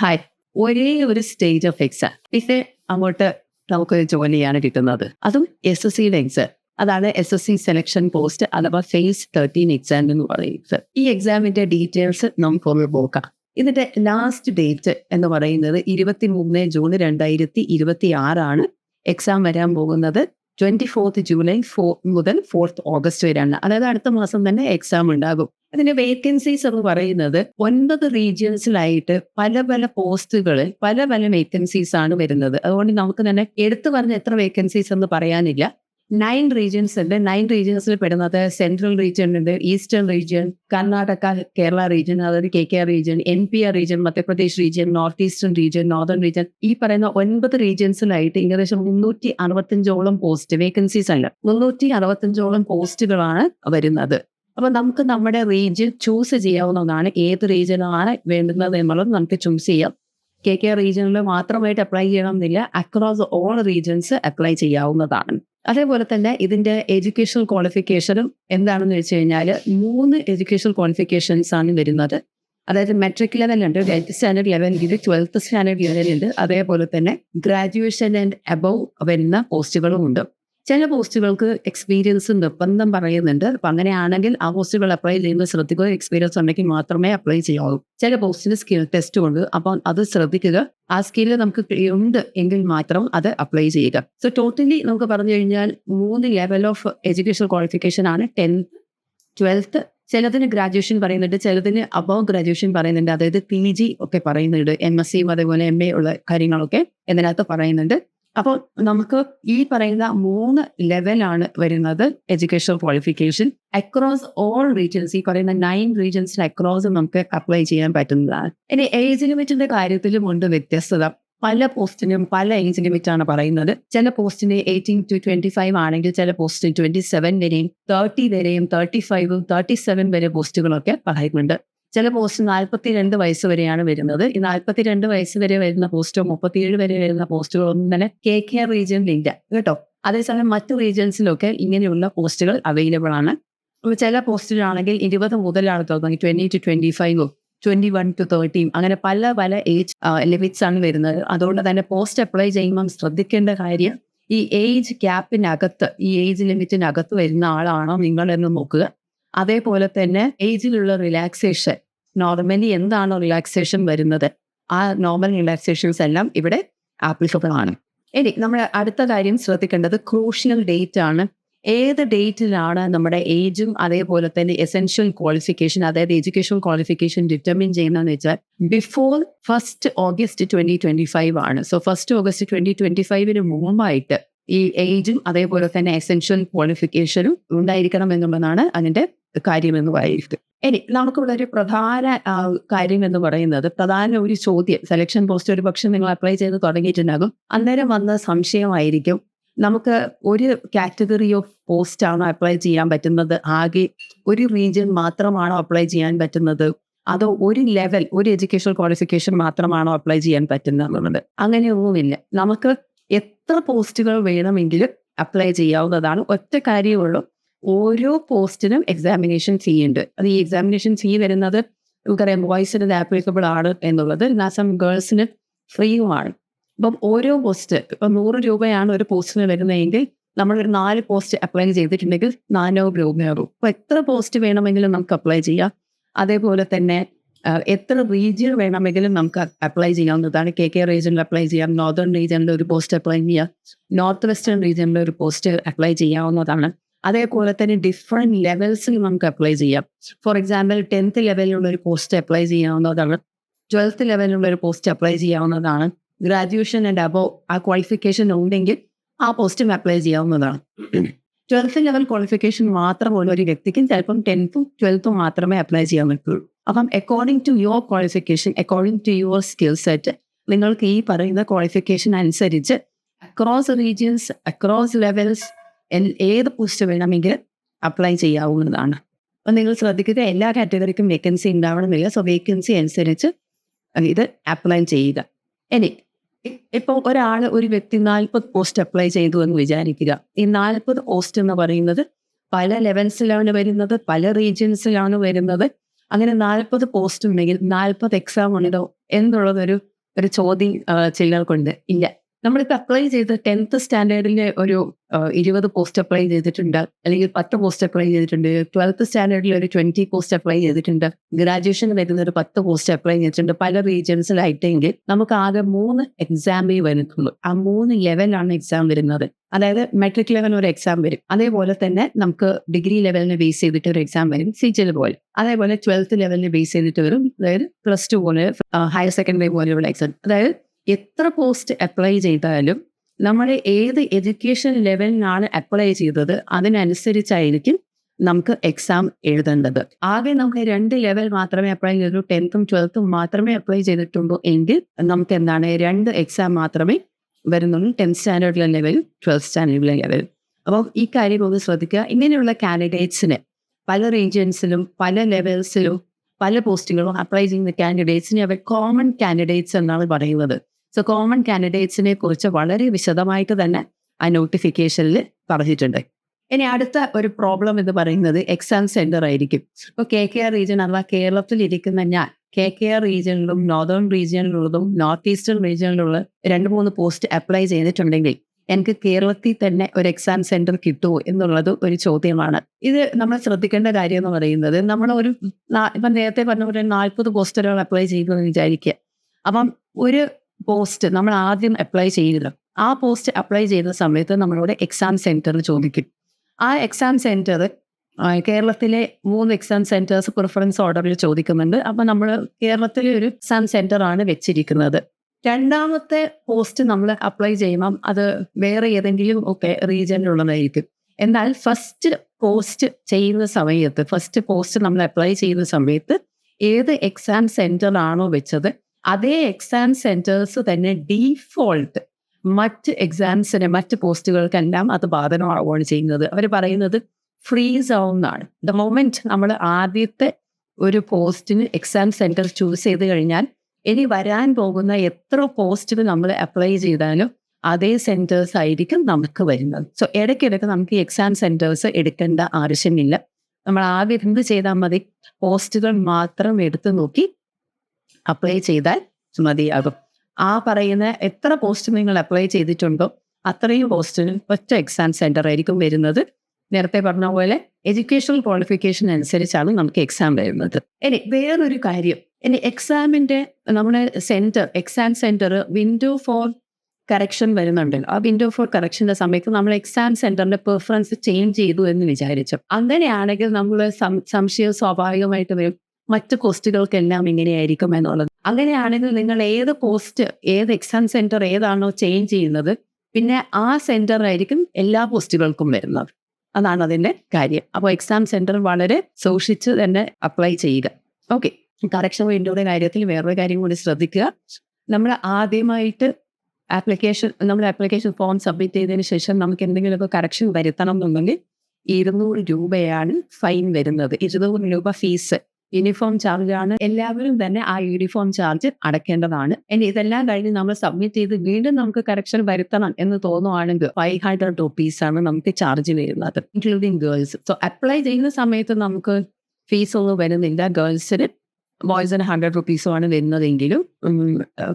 Hi ഒരേ ഒരു stage of exam പിന്നെ അങ്ങോട്ട് നമുക്കൊരു ജോലിയാണ് കിട്ടുന്നത്. അതും എസ് എസ് സിയുടെ എക്സാം അതാണ് S S C selection post അഥവാ ഫേസ് തേർട്ടീൻ എക്സാം എന്ന് പറയുന്നത്. ഈ എക്സാമിന്റെ ഡീറ്റെയിൽസ് നമുക്കൊന്ന് നോക്കാം. ഇതിന്റെ ലാസ്റ്റ് ഡേറ്റ് എന്ന് പറയുന്നത് ഇരുപത്തി മൂന്ന് ജൂൺ രണ്ടായിരത്തി ഇരുപത്തി ആറാണ് എക്സാം വരാൻ പോകുന്നത്. ട്വന്റി ഫോർത്ത് ജൂലൈ ഫോർ മുതൽ ഫോർത്ത് ഓഗസ്റ്റ് വരെയാണ്. അതായത് അടുത്ത മാസം തന്നെ എക്സാം ഉണ്ടാകും. അതിന്റെ വേക്കൻസീസ് എന്ന് പറയുന്നത് ഒൻപത് റീജിയൻസിലായിട്ട് പല പല പോസ്റ്റുകളിൽ പല പല വേക്കൻസീസ് ആണ് വരുന്നത്. അതുകൊണ്ട് നമുക്ക് തന്നെ എടുത്തു പറഞ്ഞ എത്ര വേക്കൻസീസ് എന്ന് പറയാനില്ല. നയൻ റീജിയൻസ് ഉണ്ട്. നയൻ റീജിയൻസിൽ പെടുന്നത് സെൻട്രൽ റീജിയൻ ഉണ്ട് eastern region Karnataka Kerala region അതായത് K K R region N P R region Madhya Pradesh region north eastern region northern region ഈ പറയുന്ന ഒൻപത് റീജിയൻസിലായിട്ട് ഏകദേശം മുന്നൂറ്റി അറുപത്തഞ്ചോളം പോസ്റ്റ് വേക്കൻസീസ് ഉണ്ട്. മുന്നൂറ്റി അറുപത്തഞ്ചോളം പോസ്റ്റുകളാണ് വരുന്നത്. അപ്പൊ നമുക്ക് നമ്മുടെ റേഞ്ച് ചൂസ് ചെയ്യാവുന്നതാണ്. ഏത് റീജിയനാണ് വേണ്ടുന്നത് എന്നുള്ളത് നമുക്ക് ചൂസ് ചെയ്യാം. കെ കെ റീജിയനിൽ മാത്രമായിട്ട് അപ്ലൈ ചെയ്യണമെന്നില്ല. അക്രോസ് ഓൾ റീജിയൻസ് അപ്ലൈ ചെയ്യാവുന്നതാണ്. അതേപോലെ തന്നെ ഇതിന്റെ എഡ്യൂക്കേഷണൽ ക്വാളിഫിക്കേഷനും എന്താണെന്ന് വെച്ച് കഴിഞ്ഞാൽ മൂന്ന് എഡ്യൂക്കേഷണൽ ക്വാളിഫിക്കേഷൻസ് ആണ് വരുന്നത്. അതായത് മെട്രിക് ലെവലുണ്ട് ടെൻത്ത് സ്റ്റാൻഡേർഡ് ലെവലുണ്ട് ട്വൽത്ത് സ്റ്റാൻഡേർഡ് ലെവലുണ്ട് അതേപോലെ തന്നെ ഗ്രാജുവേഷൻ ആൻഡ് അബവ് വരുന്ന പോസ്റ്റുകളും ഉണ്ട്. ചില പോസ്റ്റുകൾക്ക് എക്സ്പീരിയൻസ് നിർബന്ധം പറയുന്നുണ്ട്. അപ്പം അങ്ങനെയാണെങ്കിൽ ആ പോസ്റ്റുകൾ അപ്ലൈ ചെയ്യുന്നത് ശ്രദ്ധിക്കുക. എക്സ്പീരിയൻസ് ഉണ്ടെങ്കിൽ മാത്രമേ അപ്ലൈ ചെയ്യാവൂ. ചില പോസ്റ്റിന് സ്കിൽ ടെസ്റ്റ് ഉണ്ട്. അപ്പം അത് ശ്രദ്ധിക്കുക. ആ സ്കില്ല് നമുക്ക് ഉണ്ട് എങ്കിൽ മാത്രം അത് അപ്ലൈ ചെയ്യുക. സോ ടോട്ടലി നമുക്ക് പറഞ്ഞു കഴിഞ്ഞാൽ മൂന്ന് ലെവൽ ഓഫ് എഡ്യൂക്കേഷൻ ക്വാളിഫിക്കേഷൻ ആണ്. ടെൻത്ത് ട്വൽത്ത് ചിലതിന് ഗ്രാജുവേഷൻ പറയുന്നുണ്ട്. ചിലതിന് അബവ് ഗ്രാജുവേഷൻ പറയുന്നുണ്ട്. അതായത് പി ജി ഒക്കെ പറയുന്നുണ്ട്. എം എസ് സിയും അതേപോലെ എം എ ഉള്ള കാര്യങ്ങളൊക്കെ ഇതിനകത്ത് പറയുന്നുണ്ട്. അപ്പോൾ നമുക്ക് ഈ പറയുന്ന മൂന്ന് ലെവലാണ് വരുന്നത് educational qualification across all regions ഈ പറയുന്ന നയൻ റീജിയൻസിൽ അക്രോസ് നമുക്ക് അപ്ലൈ ചെയ്യാൻ പറ്റുന്നതാണ്. ഇനി ഏജ് ലിമിറ്റിന്റെ കാര്യത്തിലും ഉണ്ട് വ്യത്യസ്തത. പല പോസ്റ്റിനും പല ഏജ് ലിമിറ്റ് ആണ് പറയുന്നത്. ചില പോസ്റ്റിന് എയ്റ്റീൻ ടു ട്വന്റി ഫൈവ് ആണെങ്കിൽ ചില പോസ്റ്റിന് ട്വന്റി സെവൻ വരെയും തേർട്ടി വരെയും തേർട്ടി ഫൈവും തേർട്ടി സെവൻ വരെ പോസ്റ്റുകളൊക്കെ പറയുന്നുണ്ട്. ചില പോസ്റ്റ് നാൽപ്പത്തി രണ്ട് വയസ്സ് വരെയാണ് വരുന്നത്. ഈ നാൽപ്പത്തി രണ്ട് വയസ്സ് വരെ വരുന്ന പോസ്റ്റോ മുപ്പത്തിയേഴ് വരെ വരുന്ന പോസ്റ്റുകളൊന്നും തന്നെ കെ കെ റീജിയനിലില്ല കേട്ടോ? അതേസമയം മറ്റ് റീജിയൻസിലൊക്കെ ഇങ്ങനെയുള്ള പോസ്റ്റുകൾ അവൈലബിൾ ആണ്. ചില പോസ്റ്റിലാണെങ്കിൽ ഇരുപത് മുതലാണ് തുടങ്ങി ട്വന്റി ടു ട്വന്റി ഫൈവും ട്വന്റി വൺ ടു തേർട്ടിയും അങ്ങനെ പല പല ഏജ് ലിമിറ്റ്സ് ആണ് വരുന്നത്. അതുകൊണ്ട് തന്നെ പോസ്റ്റ് അപ്ലൈ ചെയ്യുമ്പം ശ്രദ്ധിക്കേണ്ട കാര്യം ഈ ഏജ് ക്യാപ്പിനകത്ത് ഈ ഏജ് ലിമിറ്റിനകത്ത് വരുന്ന ആളാണോ നിങ്ങൾ എന്ന് നോക്കുക. അതേപോലെ തന്നെ ഏജിലുള്ള റിലാക്സേഷൻ നോർമലി എന്താണ് റിലാക്സേഷൻ വരുന്നത്? ആ നോർമൽ റിലാക്സേഷൻസ് എല്ലാം ഇവിടെ ആപ്ലിക്കബിൾ ആണ്. ഇനി നമ്മൾ അടുത്ത കാര്യം ശ്രദ്ധിക്കേണ്ടത് ക്രൂഷ്യൽ ഡേറ്റ് ആണ്. ഏത് ഡേറ്റിലാണ് നമ്മുടെ ഏജും അതേപോലെ തന്നെ എസെൻഷ്യൽ ക്വാളിഫിക്കേഷൻ അതായത് എഡ്യൂക്കേഷൻ ക്വാളിഫിക്കേഷൻ ഡിറ്റർമിൻ ചെയ്യുന്നതെന്ന് വെച്ചാൽ before first August twenty twenty five ആണ്. So first August twenty twenty ഫൈവിന് മുമ്പായിട്ട് ഈ ഏജും അതേപോലെ തന്നെ എസെൻഷ്യൽ ക്വാളിഫിക്കേഷനും ഉണ്ടായിരിക്കണം എന്നുള്ളതാണ് അതിന്റെ കാര്യം എന്ന് പറയുന്നത്. ഇനി നമുക്ക് വളരെ പ്രധാന കാര്യം എന്ന് പറയുന്നത് പ്രധാന ഒരു ചോദ്യം. സെലക്ഷൻ പോസ്റ്റ് ഒരു പക്ഷെ നിങ്ങൾ അപ്ലൈ ചെയ്ത് തുടങ്ങിയിട്ടുണ്ടാകും. അന്നേരം വന്ന സംശയമായിരിക്കും. നമുക്ക് ഒരു കാറ്റഗറി ഓഫ് പോസ്റ്റ് ആണോ അപ്ലൈ ചെയ്യാൻ പറ്റുന്നത്. ആകെ ഒരു റീജിയൻ മാത്രമാണോ അപ്ലൈ ചെയ്യാൻ പറ്റുന്നത്? അതോ ഒരു ലെവൽ ഒരു എഡ്യൂക്കേഷണൽ ക്വാളിഫിക്കേഷൻ മാത്രമാണോ അപ്ലൈ ചെയ്യാൻ പറ്റുന്നത്? അങ്ങനെയൊന്നുമില്ല. നമുക്ക് എത്ര പോസ്റ്റുകൾ വേണമെങ്കിലും അപ്ലൈ ചെയ്യാവുന്നതാണ്. ഒറ്റ കാര്യമുള്ളൂ ഓരോ പോസ്റ്റിനും എക്സാമിനേഷൻ ഫീ ഉണ്ട്. അത് ഈ എക്സാമിനേഷൻ ഫീ വരുന്നത് നമുക്കറിയാം ബോയ്സിന് ആപ്ലിക്കബിൾ ആണ് എന്നുള്ളത്. നാസം ഗേൾസിന് ഫ്രീയുമാണ് അപ്പം ഓരോ പോസ്റ്റ് ഇപ്പം നൂറ് രൂപയാണ് ഒരു പോസ്റ്റിന് വരുന്നതെങ്കിൽ നമ്മളൊരു നാല് പോസ്റ്റ് അപ്ലൈ ചെയ്തിട്ടുണ്ടെങ്കിൽ നാനൂറ് രൂപയാകും. അപ്പോൾ എത്ര പോസ്റ്റ് വേണമെങ്കിലും നമുക്ക് അപ്ലൈ ചെയ്യാം. അതേപോലെ തന്നെ എത്ര റീജിയൻ വേണമെങ്കിലും നമുക്ക് അപ്ലൈ ചെയ്യാവുന്നതാണ്. കെ കെ റീജിയനിൽ അപ്ലൈ ചെയ്യാം. നോർത്തേൺ റീജിയനിൽ ഒരു പോസ്റ്റ് അപ്ലൈ ചെയ്യാം. നോർത്ത് വെസ്റ്റേൺ റീജിയനിൽ ഒരു പോസ്റ്റ് അപ്ലൈ ചെയ്യാവുന്നതാണ്. അതേപോലെ തന്നെ ഡിഫറെന്റ് ലെവൽസിൽ നമുക്ക് അപ്ലൈ ചെയ്യാം. ഫോർ എക്സാമ്പിൾ ടെൻത്ത് ലെവലിലുള്ള ഒരു പോസ്റ്റ് അപ്ലൈ ചെയ്യാവുന്നതാണ്. ട്വൽത്ത് ലെവലിലുള്ള ഒരു പോസ്റ്റ് അപ്ലൈ ചെയ്യാവുന്നതാണ്. ഗ്രാജുവേഷൻ ആൻഡ് അബോ ആ ക്വാളിഫിക്കേഷൻ ഉണ്ടെങ്കിൽ ആ പോസ്റ്റും അപ്ലൈ ചെയ്യാവുന്നതാണ്. ട്വൽത്ത് ലെവൽ ക്വാളിഫിക്കേഷൻ മാത്രം മാത്രമുള്ള ഒരു വ്യക്തിക്കും ചിലപ്പം ടെൻത്തും ട്വൽത്തും മാത്രമേ അപ്ലൈ ചെയ്യാൻ പറ്റുള്ളൂ. അപ്പം according to your qualification according to your skill set നിങ്ങൾക്ക് ഈ പറയുന്ന ക്വാളിഫിക്കേഷൻ അനുസരിച്ച് അക്രോസ് റീജിയൻസ് അക്രോസ് ലെവൽസ് ഏത് പോസ്റ്റ് വേണമെങ്കിൽ അപ്ലൈ ചെയ്യാവുന്നതാണ്. അപ്പം നിങ്ങൾ ശ്രദ്ധിക്കുക എല്ലാ കാറ്റഗറിക്കും വേക്കൻസി ഉണ്ടാവണമെന്നില്ല സോ വേക്കൻസി അനുസരിച്ച് ഇത് അപ്ലൈ ചെയ്യുക. ഇനി ഇപ്പോൾ ഒരാൾ ഒരു വ്യക്തി നാൽപ്പത് പോസ്റ്റ് അപ്ലൈ ചെയ്തു എന്ന് വിചാരിക്കുക. ഈ നാൽപ്പത് പോസ്റ്റ് എന്ന് പറയുന്നത് പല ലെവൽസിലാണ് വരുന്നത് പല റീജിയൻസിലാണ് വരുന്നത്. അങ്ങനെ നാൽപ്പത് പോസ്റ്റ് ഉണ്ടെങ്കിൽ നാൽപ്പത് എക്സാം ഉണ്ടോ എന്നുള്ളതൊരു ഒരു ചോദ്യം ചിലർക്കുണ്ട്. ഇല്ല. നമ്മളിപ്പോൾ അപ്ലൈ ചെയ്ത് ടെൻത്ത് സ്റ്റാൻഡേർഡിലെ ഒരു ഇരുപത് പോസ്റ്റ് അപ്ലൈ ചെയ്തിട്ടുണ്ട്. അല്ലെങ്കിൽ പത്ത് പോസ്റ്റ് അപ്ലൈ ചെയ്തിട്ടുണ്ട്. ട്വൽത്ത് സ്റ്റാൻഡേർഡിൽ ഒരു ട്വന്റി പോസ്റ്റ് അപ്ലൈ ചെയ്തിട്ടുണ്ട്. ഗ്രാജുവേഷൻ വരുന്ന ഒരു പത്ത് പോസ്റ്റ് അപ്ലൈ ചെയ്തിട്ടുണ്ട്. പല റീജിയൻസിലായിട്ടെങ്കിൽ നമുക്ക് ആകെ മൂന്ന് എക്സാമേ വരുന്നുള്ളൂ. ആ മൂന്ന് ലെവലാണ് എക്സാം വരുന്നത്. അതായത് മെട്രിക് ലെവൽ ഒരു എക്സാം വരും. അതേപോലെ തന്നെ നമുക്ക് ഡിഗ്രി ലെവലിനെ ബേസ് ചെയ്തിട്ട് ഒരു എക്സാം വരും. സി ജിൽ പോലെ. അതേപോലെ ട്വൽത്ത് ലെവലിനെ ബേസ് ചെയ്തിട്ട് വരും. അതായത് പ്ലസ് ടു പോലെ ഹയർ സെക്കൻഡറി പോലെയുള്ള എക്സാം അതായത് എത്ര പോസ്റ്റ് അപ്ലൈ ചെയ്താലും നമ്മൾ ഏത് എഡ്യൂക്കേഷൻ ലെവലിനാണ് അപ്ലൈ ചെയ്തത് അതിനനുസരിച്ചായിരിക്കും നമുക്ക് എക്സാം എഴുതേണ്ടത്. ആകെ നമുക്ക് രണ്ട് ലെവൽ മാത്രമേ അപ്ലൈ ചെയ്തിട്ടുള്ളൂ. ടെൻത്തും ട്വൽത്തും മാത്രമേ അപ്ലൈ ചെയ്തിട്ടുള്ളൂ എങ്കിൽ നമുക്ക് എന്താണ് രണ്ട് എക്സാം മാത്രമേ വരുന്നുള്ളൂ. ടെൻത്ത് സ്റ്റാൻഡേർഡിലെ ലെവൽ ട്വൽത്ത് സ്റ്റാൻഡേർഡിലെ ലെവൽ അപ്പോൾ ഈ കാര്യം ഒന്ന് ശ്രദ്ധിക്കുക. ഇങ്ങനെയുള്ള കാൻഡിഡേറ്റ്സിന് പല റീജിയൻസിലും പല ലെവൽസിലും പല പോസ്റ്റുകളും അപ്ലൈ ചെയ്യുന്ന കാൻഡിഡേറ്റ്സിനെ അവർ കോമൺ കാൻഡിഡേറ്റ്സ് എന്നാണ് പറയുന്നത്. സോ കോമൺ കാൻഡിഡേറ്റ്സിനെ കുറിച്ച് വളരെ വിശദമായിട്ട് തന്നെ ആ നോട്ടിഫിക്കേഷനിൽ പറഞ്ഞിട്ടുണ്ട്. ഇനി അടുത്ത ഒരു പ്രോബ്ലം എന്ന് പറയുന്നത് എക്സാം സെന്റർ ആയിരിക്കും. ഇപ്പോൾ കെ കെ ആർ റീജിയൻ അഥവാ കേരളത്തിൽ ഇരിക്കുന്ന ഞാൻ കെ കെ ആർ റീജിയനിലും നോർത്തേൺ റീജിയനിലുള്ളതും നോർത്ത് ഈസ്റ്റേൺ റീജിയനിലുള്ള രണ്ട് മൂന്ന് പോസ്റ്റ് അപ്ലൈ ചെയ്തിട്ടുണ്ടെങ്കിൽ എനിക്ക് കേരളത്തിൽ തന്നെ ഒരു എക്സാം സെന്റർ കിട്ടുമോ എന്നുള്ളത് ഒരു ചോദ്യമാണ്. ഇത് നമ്മൾ ശ്രദ്ധിക്കേണ്ട കാര്യം എന്ന് പറയുന്നത് നമ്മൾ ഒരു ഇപ്പം നേരത്തെ പറഞ്ഞ പോലെ നാൽപ്പത് പോസ്റ്ററുകൾ അപ്ലൈ ചെയ്തു എന്ന് വിചാരിക്കുക. അപ്പം ഒരു പോസ്റ്റ് നമ്മൾ ആദ്യം അപ്ലൈ ചെയ്യുന്നത് ആ പോസ്റ്റ് അപ്ലൈ ചെയ്യുന്ന സമയത്ത് നമ്മളോട് എക്സാം സെന്റർ ചോദിക്കും. ആ എക്സാം സെന്റർ കേരളത്തിലെ മൂന്ന് എക്സാം സെന്റേഴ്സ് പ്രിഫറൻസ് ഓർഡറിൽ ചോദിക്കുന്നുണ്ട്. അപ്പം നമ്മൾ കേരളത്തിലെ ഒരു എക്സാം സെന്റർ ആണ് വെച്ചിരിക്കുന്നത്. രണ്ടാമത്തെ പോസ്റ്റ് നമ്മൾ അപ്ലൈ ചെയ്യുമ്പം അത് വേറെ ഏതെങ്കിലും ഒക്കെ റീജിയനിലുള്ളതായിരിക്കും എന്നാൽ ഫസ്റ്റ് പോസ്റ്റ് ചെയ്യുന്ന സമയത്ത് ഫസ്റ്റ് പോസ്റ്റ് നമ്മൾ അപ്ലൈ ചെയ്യുന്ന സമയത്ത് ഏത് എക്സാം സെന്റർ ആണോ വെച്ചത് അതേ എക്സാം സെന്റേഴ്സ് തന്നെ ഡീഫോൾട്ട് മറ്റ് എക്സാംസിന് മറ്റ് പോസ്റ്റുകൾക്കെല്ലാം അത് ബാധകമാവുകയാണ് ചെയ്യുന്നത്. അവർ പറയുന്നത് ഫ്രീസ് ആവുന്നതാണ് ദ മൊമെന്റ് നമ്മൾ ആദ്യത്തെ ഒരു പോസ്റ്റിന് എക്സാം സെന്റർ ചൂസ് ചെയ്ത് കഴിഞ്ഞാൽ ഇനി വരാൻ പോകുന്ന എത്ര പോസ്റ്റിന് നമ്മൾ അപ്ലൈ ചെയ്താലും അതേ സെന്റേഴ്സ് ആയിരിക്കും നമുക്ക് വരുന്നത്. സോ ഇടയ്ക്കിടയ്ക്ക് നമുക്ക് ഈ എക്സാം സെന്റേഴ്സ് എടുക്കേണ്ട ആവശ്യമില്ല. നമ്മൾ ആദ്യം എന്ത് ചെയ്താൽ മതി? പോസ്റ്റുകൾ മാത്രം എടുത്തു നോക്കി അപ്ലൈ ചെയ്താൽ മതിയാകും. ആ പറയുന്ന എത്ര പോസ്റ്റ് നിങ്ങൾ അപ്ലൈ ചെയ്തിട്ടുണ്ടോ അത്രയും പോസ്റ്റിന് ഒറ്റ എക്സാം സെന്റർ ആയിരിക്കും വരുന്നത്. നേരത്തെ പറഞ്ഞ പോലെ എഡ്യൂക്കേഷണൽ ക്വാളിഫിക്കേഷൻ അനുസരിച്ചാണ് നമുക്ക് എക്സാം വരുന്നത്. ഇനി വേറൊരു കാര്യം. ഇനി എക്സാമിന്റെ നമ്മുടെ centre exam centre window for correction വരുന്നുണ്ട് ആ വിൻഡോ ഫോർ കറക്ഷന്റെ സമയത്ത് നമ്മൾ എക്സാം സെന്ററിന്റെ പെർഫറൻസ് ചേഞ്ച് ചെയ്തു എന്ന് വിചാരിച്ചു. അങ്ങനെയാണെങ്കിൽ നമ്മൾ സംശയം സ്വാഭാവികമായിട്ട് വരും. മറ്റ് പോസ്റ്റുകൾക്കെല്ലാം ഇങ്ങനെയായിരിക്കും എന്നുള്ളത്. അങ്ങനെയാണെങ്കിൽ നിങ്ങൾ ഏത് കോസ്റ്റ് ഏത് എക്സാം സെന്റർ ഏതാണോ ചേഞ്ച് ചെയ്യുന്നത് പിന്നെ ആ സെന്റർ ആയിരിക്കും എല്ലാ പോസ്റ്റുകൾക്കും വരുന്നത്. അതാണ് അതിന്റെ കാര്യം. അപ്പോൾ എക്സാം സെന്റർ വളരെ സൂക്ഷിച്ച് തന്നെ അപ്ലൈ ചെയ്യുക. ഓക്കെ കറക്ഷൻ വിൻഡോയുടെ കാര്യത്തിൽ വേറൊരു കാര്യം കൂടി ശ്രദ്ധിക്കുക. നമ്മൾ ആദ്യമായിട്ട് ആപ്ലിക്കേഷൻ നമ്മൾ ആപ്ലിക്കേഷൻ ഫോം സബ്മിറ്റ് ചെയ്തതിന് ശേഷം നമുക്ക് എന്തെങ്കിലുമൊക്കെ കറക്ഷൻ വരുത്തണം എന്നുണ്ടെങ്കിൽ ഇരുന്നൂറ് രൂപയാണ് ഫൈൻ വരുന്നത്. ഇരുന്നൂറ് രൂപ ഫീസ് യൂണിഫോം ചാർജ് ആണ്. എല്ലാവരും തന്നെ ആ യൂണിഫോം ചാർജ് അടയ്ക്കേണ്ടതാണ് ഇനി ഇതെല്ലാം കഴിഞ്ഞ് നമ്മൾ സബ്മിറ്റ് ചെയ്ത് വീണ്ടും നമുക്ക് കറക്ഷൻ വരുത്തണം എന്ന് തോന്നുവാണെങ്കിൽ ഫൈവ് ഹൺഡ്രഡ് റുപ്പീസ് ആണ് നമുക്ക് ചാർജ് വരുന്നത് ഇൻക്ലൂഡിങ് ഗേൾസ് സോ അപ്ലൈ ചെയ്യുന്ന സമയത്ത് നമുക്ക് ഫീസ് ഒന്നും വരുന്നില്ല. ഗേൾസിന് ബോയ്സിന് ഹൺഡ്രഡ് റുപ്പീസുമാണ് വരുന്നതെങ്കിലും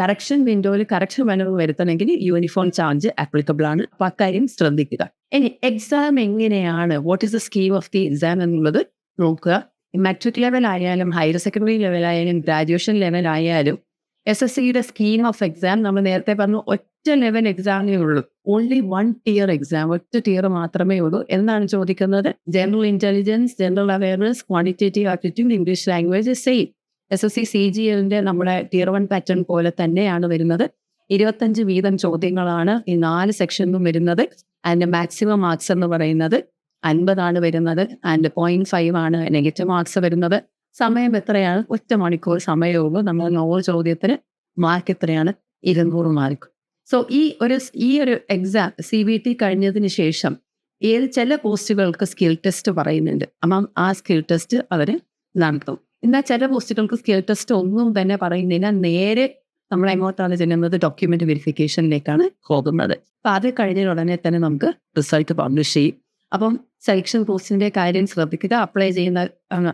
കറക്ഷൻ വിൻഡോയിൽ കറക്ഷൻ വനവ് വരുത്തണമെങ്കിൽ യൂണിഫോം ചാർജ് ആപ്ലിക്കബിൾ ആണ്. അപ്പൊ അക്കാര്യം ശ്രദ്ധിക്കുക. ഇനി എക്സാം എങ്ങനെയാണ്? What is the scheme of the exam എന്നുള്ളത് നോക്കുക. മെട്രിക് ലെവൽ ആയാലും ഹയർ സെക്കൻഡറി ലെവൽ ആയാലും ഗ്രാജുവേഷൻ ലെവൽ ആയാലും എസ് എസ് സിയുടെ സ്കീം ഓഫ് എക്സാം നമ്മൾ നേരത്തെ പറഞ്ഞു ഒറ്റ ലെവൽ എക്സാമേ ഉള്ളൂ. ഓൺലി വൺ ടിയർ എക്സാം ഒറ്റ ടിയർ മാത്രമേ ഉള്ളൂ. എന്നാണ് ചോദിക്കുന്നത്? General intelligence general awareness quantitative aptitude English language same S S C C G എല്ലിന്റെ നമ്മുടെ ടിയർ വൺ പാറ്റേൺ പോലെ തന്നെയാണ് വരുന്നത്. ഇരുപത്തഞ്ച് വീതം ചോദ്യങ്ങളാണ് ഈ നാല് സെക്ഷനിലും വരുന്നത്. അതിന്റെ മാക്സിമം മാർക്സ് എന്ന് പറയുന്നത്. അൻപതാണ് വരുന്നത് ആൻഡ് പോയിന്റ് ഫൈവ് ആണ് നെഗറ്റീവ് മാർക്സ് വരുന്നത്. സമയം എത്രയാണ്? ഒറ്റ മണിക്കൂർ സമയമുള്ളൂ നമ്മൾ നോവൽ ചോദ്യത്തിന് മാർക്ക് എത്രയാണ്? ഇരുന്നൂറ് മാർക്ക് സോ ഈ ഒരു ഈ ഒരു എക്സാം സി ബി ടി കഴിഞ്ഞതിന് ശേഷം ഏത് ചില പോസ്റ്റുകൾക്ക് സ്കിൽ ടെസ്റ്റ് പറയുന്നുണ്ട്. അപ്പം ആ സ്കിൽ ടെസ്റ്റ് അവർ നടത്തും. എന്നാൽ ചില പോസ്റ്റുകൾക്ക് സ്കിൽ ടെസ്റ്റ് ഒന്നും തന്നെ പറയുന്നില്ല. നേരെ നമ്മൾ എങ്ങോട്ടാണ് ചെല്ലുന്നത്? ഡോക്യുമെന്റ് വെരിഫിക്കേഷനിലേക്കാണ് പോകുന്നത്. അപ്പൊ അത് കഴിഞ്ഞ ഉടനെ തന്നെ നമുക്ക് റിസൾട്ട് പബ്ലിഷ് ചെയ്യും. അപ്പം സെലക്ഷൻ പോസ്റ്റിന്റെ കാര്യം ശ്രദ്ധിക്കുക അപ്ലൈ ചെയ്യുന്ന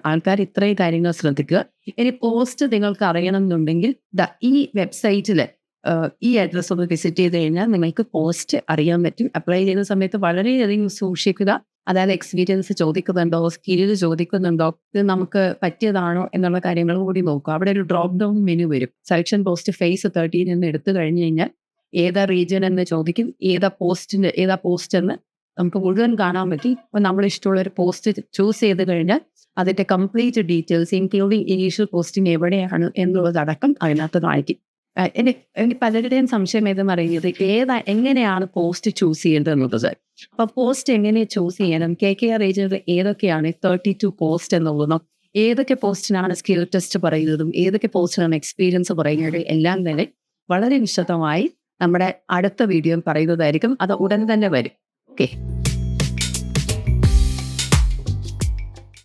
ആൾക്കാർ ഇത്രയും കാര്യങ്ങൾ ശ്രദ്ധിക്കുക. ഇനി പോസ്റ്റ് നിങ്ങൾക്ക് അറിയണം എന്നുണ്ടെങ്കിൽ ഈ വെബ്സൈറ്റിൽ ഈ അഡ്രസ്സ് ഒന്ന് വിസിറ്റ് ചെയ്ത് കഴിഞ്ഞാൽ നിങ്ങൾക്ക് പോസ്റ്റ് അറിയാൻ പറ്റും. അപ്ലൈ ചെയ്യുന്ന സമയത്ത് വളരെയധികം സൂക്ഷിക്കുക. അതായത് എക്സ്പീരിയൻസ് ചോദിക്കുന്നുണ്ടോ സ്കില്ല് ചോദിക്കുന്നുണ്ടോ ഇത് നമുക്ക് പറ്റിയതാണോ എന്നുള്ള കാര്യങ്ങൾ കൂടി നോക്കുക. അവിടെ ഒരു ഡ്രോപ്പ് ഡൗൺ മെനു വരും. സെലക്ഷൻ പോസ്റ്റ് ഫേസ് തേർട്ടീൻ എന്ന് എടുത്തു കഴിഞ്ഞു കഴിഞ്ഞാൽ ഏതാ റീജിയൻ എന്ന് ചോദിക്കും ഏതാ പോസ്റ്റിന് ഏതാ പോസ്റ്റ് എന്ന് നമുക്ക് മുഴുവൻ കാണാൻ പറ്റി. അപ്പൊ നമ്മൾ ഇഷ്ടമുള്ള ഒരു പോസ്റ്റ് ചൂസ് ചെയ്ത് കഴിഞ്ഞാൽ അതിന്റെ complete details including initial posting എവിടെയാണ് എന്നുള്ളതടക്കം അതിനകത്ത് കാണിക്കും. എനിക്ക് പലരുടെയും സംശയം ഏതെന്ന് അറിയുന്നത് ഏതാ എങ്ങനെയാണ് പോസ്റ്റ് ചൂസ് ചെയ്യേണ്ടത് എന്നുള്ളത് അപ്പൊ പോസ്റ്റ് എങ്ങനെ ചൂസ് ചെയ്യണം കെ കെ ആർ ഏജന്റ് ഏതൊക്കെയാണ് തേർട്ടി ടു പോസ്റ്റ് എന്നുള്ളതും ഏതൊക്കെ പോസ്റ്റിനാണ് സ്കിൽ ടെസ്റ്റ് പറയുന്നതും ഏതൊക്കെ പോസ്റ്റിനാണ് എക്സ്പീരിയൻസ് പറയുന്നത് എല്ലാം തന്നെ വളരെ വിശദമായി നമ്മുടെ അടുത്ത വീഡിയോ പറയുന്നതായിരിക്കും. അത് ഉടൻ തന്നെ വരും. ഓക്കെ